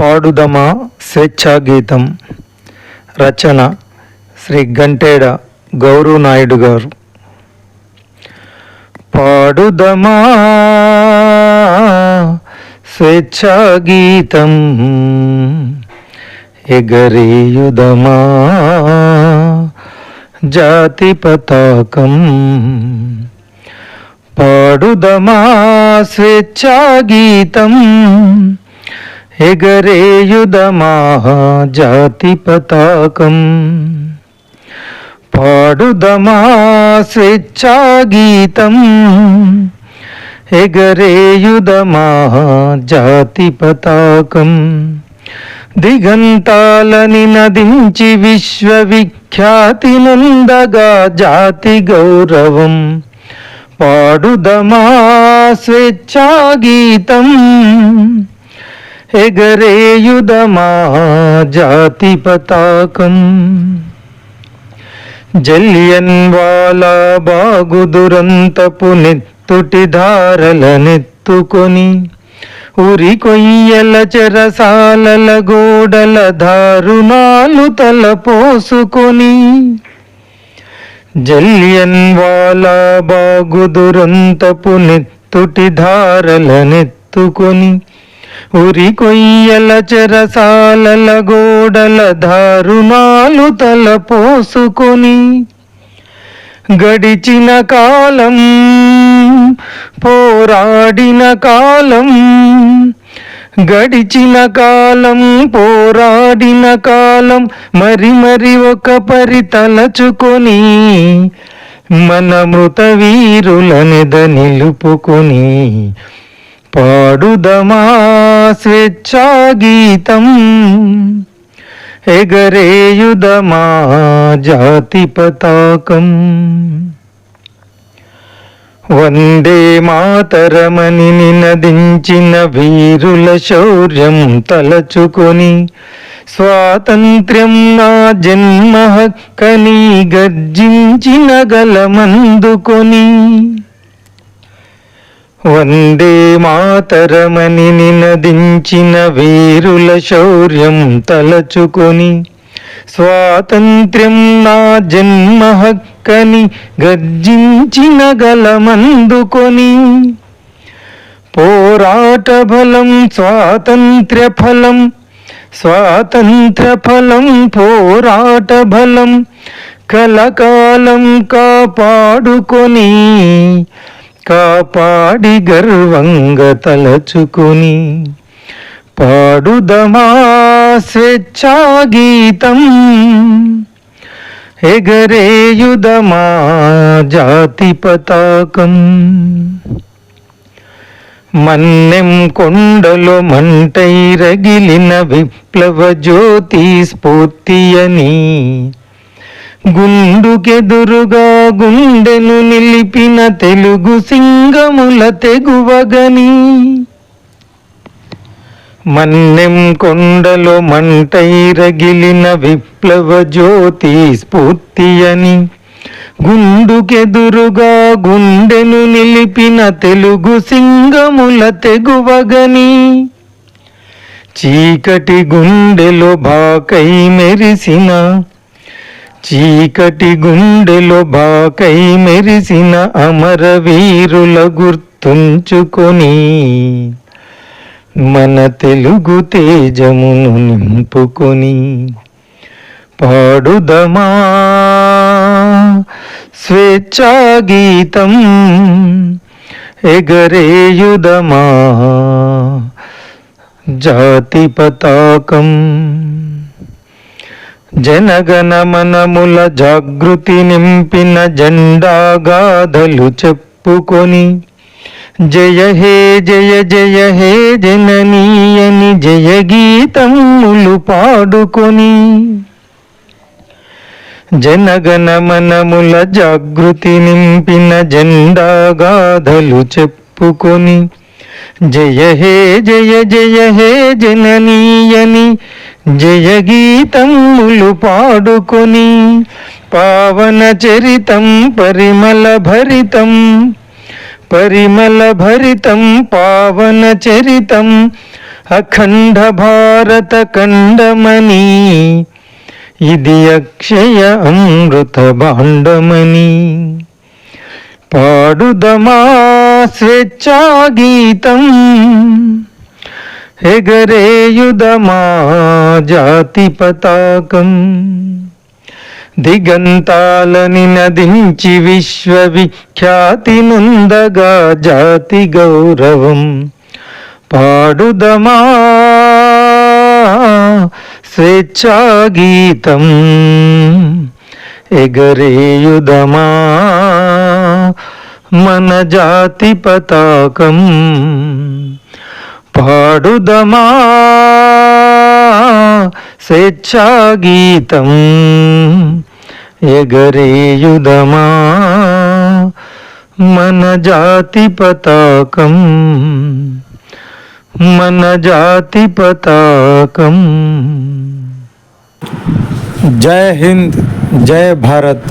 పాడుదమా స్వేచ్ఛాగీతం. రచన శ్రీ గంటేడ గౌరు నాయుడు గారు. పాడుదమా స్వేచ్ఛాగీతం. ఎగరేయుదమా జాతి పతాకం. పాడుదమా స్వేచ్ఛాగీతం. ఎగరేయుదమా జాతి పతాకం. పాడుదమా స్వేచ్ఛాగీతం ఎగరేయుదమా జాతి పతాకం. దిగంతాలని నదించి విశ్వవిఖ్యాతి నందగా జాతి గౌరవం. పాడుదమా స్వేచ్ఛాగీతం ఎగరేయుదమా జాతి పతాకం జల్లియన్వాలా బాగు దురంతపు నెత్తుటి ధారల నెత్తుకొని ఉరి కొయ్యల చెరసాలల గోడల దారుణాలు తల పోసుకొని జలియన్ వాలా బాగు దురంతపు నెత్తుటి ధారల నెత్తుకొని ఉరి కొయ్యల చెరసాలల గోడల దారుణాలు తలపోసుకొని గడిచిన కాలం పోరాడిన కాలం గడిచిన కాలం పోరాడిన కాలం మరి మరి ఒక పరి తలచుకొని మన మృత వీరులనిద నిలుపుకొని పాడుదమా స్వేచ్ఛాగీతం ఎగరేయుదమా జాతి పతాకం. వందే మాతరమని నినదించిన వీరుల శౌర్యం తలచుకొని స్వాతంత్ర్యం నా జన్మ హక్కని గర్జించిన గలమందుకొని వందే మాతరమని నినదించిన వీరుల శౌర్యం తలచుకొని స్వాతంత్ర్యం నా జన్మ హక్కని గర్జించిన గలమందుకొని పోరాట బలం స్వాతంత్ర్య ఫలం స్వాతంత్ర ఫలం పోరాట బలం కలకాలం కాపాడుకొని కాపాడి గర్వంగా తలచుకొని పాడుదమా స్వేచ్ఛాగీతం ఎగరేయుదమా జాతి పతాకం. మన్నెం కొండలో మంటై రగిలిన విప్లవ జ్యోతి స్ఫూర్తియని గుండుకెదురుగా గుండెను నిలిపిన తెలుగు సింగముల తెగువగని. మన్నెం కొండలో మంటై రగిలిన విప్లవ జ్యోతి స్ఫూర్తి అని గుండుకెదురుగా గుండెను నిలిపిన తెలుగు సింగముల తెగువగని. చీకటి గుండెలో బాకై మెరిసిన చీకటి గుండెలో బాకై మెరిసిన అమరవీరుల గుర్తుంచుకొని మన తెలుగు తేజమును నింపుకొని పాడుదమా స్వేచ్ఛాగీతం ఎగరేయుదమా జాతి పతాకం. జనగణమనముల జాగృతి నింపిన జెండాగాథలు చెప్పుకొని జయ హే జయ జయ హే జననీయని జయ గీతములు పాడుకొని జనగణమనముల జాగృతి నింపిన జెండాగాథలు చెప్పుకొని జయ హే జయ జయ హే జననీయని జయ గీతములు పాడుకొని పావన చరితం పరిమళ భరితం పరిమళ భరితం పావన చరితం అఖండ భారత ఖండమణి ఇది అక్షయ అమృత భాండమణి పాడుదమా స్వేచ్ఛా గీతం. ఎగరేయుదమా జాతి పతాకం. దిగంతాలని నదించి విశ్వవిఖ్యాతి నుందగా జాతి గౌరవం. పాడుదమా స్వేచ్ఛా గీతం. ఎగరేయుదమా మన జాతి పతాకం పాడుదమా స్వేచ్ఛాగీతం ఎగరేయుదమా మన జాతి పతాకం మన జాతి పతాకం జై హింద్ జై భారత్